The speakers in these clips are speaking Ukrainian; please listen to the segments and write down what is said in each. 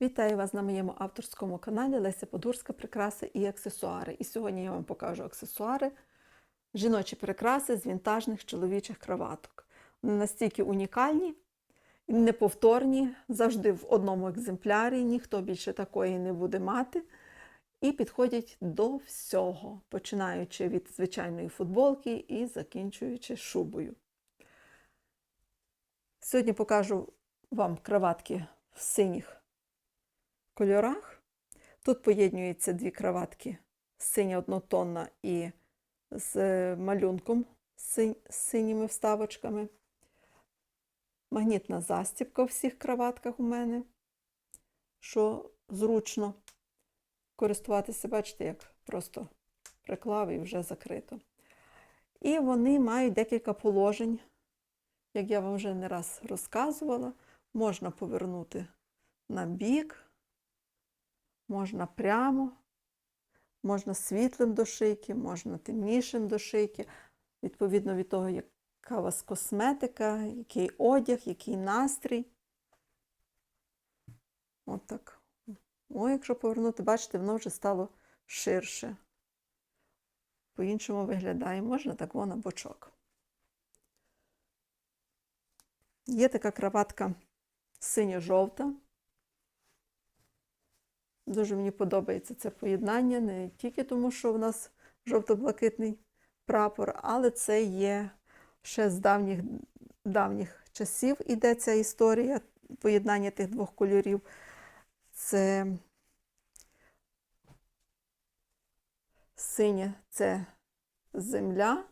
Вітаю вас на моєму авторському каналі Леся Подурська Прикраси і аксесуари. І сьогодні я вам покажу аксесуари, жіночі прикраси з вінтажних чоловічих краваток. Вони настільки унікальні, неповторні, завжди в одному екземплярі, ніхто більше такої не буде мати. І підходять до всього, починаючи від звичайної футболки і закінчуючи шубою. Сьогодні покажу вам краватки в синіх кольорах. Тут поєднуються дві краватки синя однотонна і з малюнком з синіми вставочками. Магнітна застібка в всіх краватках у мене, що зручно користуватися, бачите, як просто приклав і вже закрито. І вони мають декілька положень, як я вам вже не раз розказувала, можна повернути на бік, можна прямо, можна світлим до шийки, можна темнішим до шийки, відповідно від того, яка у вас косметика, який одяг, який настрій. От так. О, якщо повернути, бачите, воно вже стало ширше. По-іншому виглядає, можна так на бочок. Є така краватка синьо-жовта. Дуже мені подобається це поєднання, не тільки тому, що в нас жовто-блакитний прапор, але це є ще з давніх давніх часів іде ця історія поєднання тих двох кольорів. Це синє це земля,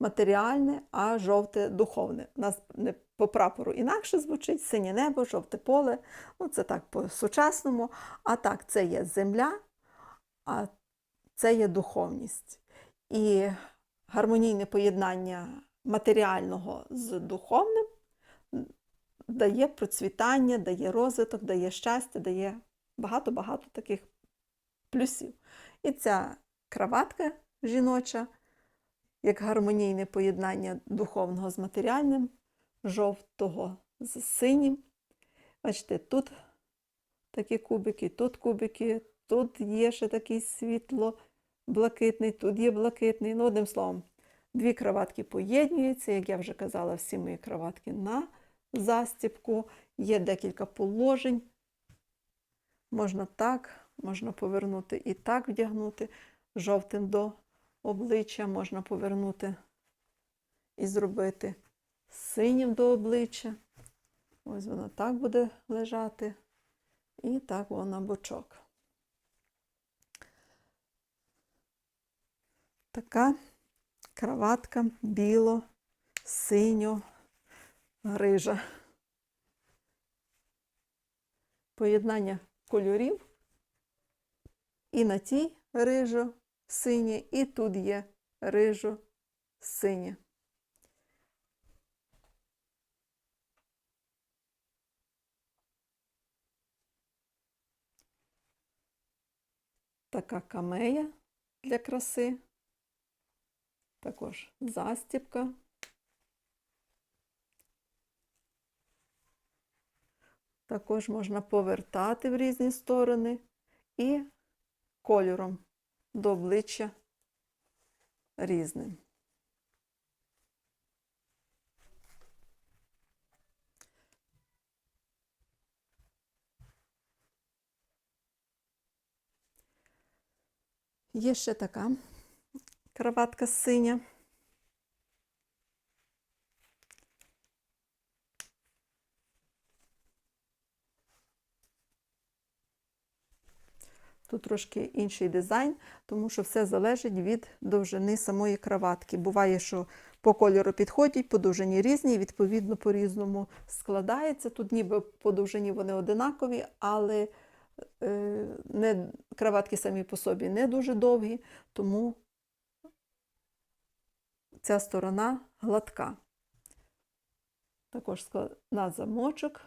матеріальне, а жовте духовне. У нас не по прапору інакше звучить синє небо, жовте поле. Ну, Це так по-сучасному. А так, це є земля, а це є духовність. І гармонійне поєднання матеріального з духовним дає процвітання, дає розвиток, дає щастя, дає багато-багато таких плюсів. І ця краватка жіноча, як гармонійне поєднання духовного з матеріальним, жовтого з синім. Бачите, тут такі кубики, тут кубики, тут є ще такий світло блакитний, тут є блакитний. Ну, одним словом, дві краватки поєднуються, як я вже казала, всі мої краватки на застіпку. Є декілька положень. Можна так, можна повернути і так вдягнути жовтим до обличчя, можна повернути і зробити синім до обличчя. Ось воно так буде лежати. І так воно бочок. Така краватка біло, синьо, грижа. Поєднання кольорів. І на тій рижо синє, і тут є рижо синє. Така камея для краси, також застіпка. Також можна повертати в різні сторони і кольором до обличчя різним. Є ще така краватка синя. Тут трошки інший дизайн, тому що все залежить від довжини самої краватки. Буває, що по кольору підходять, по довжині різні, відповідно, по-різному складається. Тут ніби по довжині вони одинакові, але не, краватки самі по собі не дуже довгі, тому ця сторона гладка. Також на замочок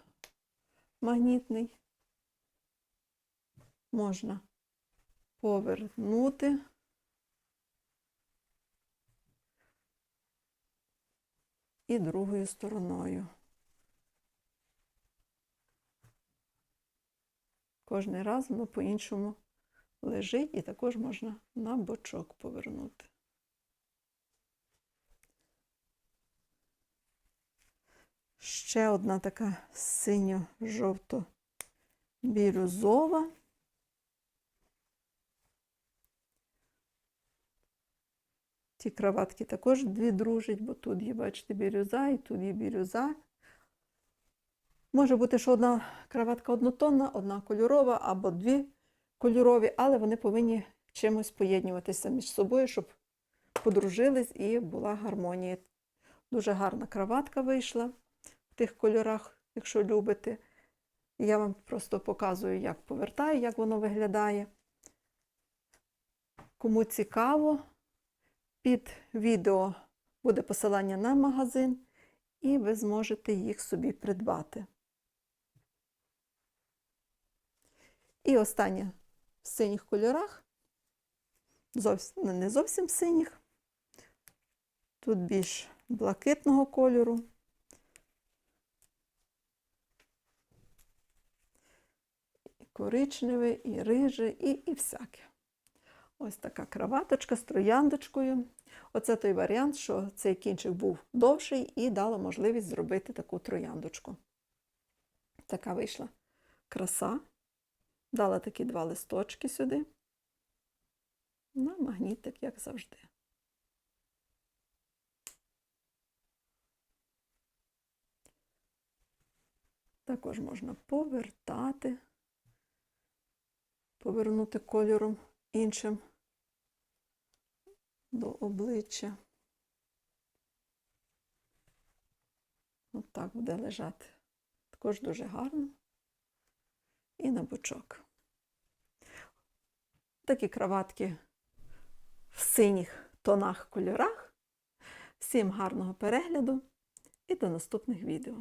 магнітний. Можна повернути. І другою стороною. Кожний раз воно по-іншому лежить і також можна на бочок повернути. Ще одна така синьо-жовто-бірюзова. Ті краватки також дві дружать, бо тут є, бачите, бірюза і тут є бірюза. Може бути, що одна краватка однотонна, одна кольорова або дві кольорові, але вони повинні чимось поєднуватися між собою, щоб подружились і була гармонія. Дуже гарна краватка вийшла в тих кольорах, якщо любите. Я вам просто показую, як повертаю, як воно виглядає. Кому цікаво, під відео буде посилання на магазин, і ви зможете їх собі придбати. І останнє в синіх кольорах, зовсім, ну, не зовсім синіх, тут більш блакитного кольору. І коричневе, і риже, і, і всяке. Ось така краваточка з трояндочкою. Оце той варіант, що цей кінчик був довший і дало можливість зробити таку трояндочку. Така вийшла краса. Дала такі два листочки сюди. На магнітик, як завжди. Також можна повертати, повернути кольором іншим до обличчя. От буде лежати. Також дуже гарно. І на бочок. Такі краватки в синіх тонах кольорах. Всім гарного перегляду і до наступних відео.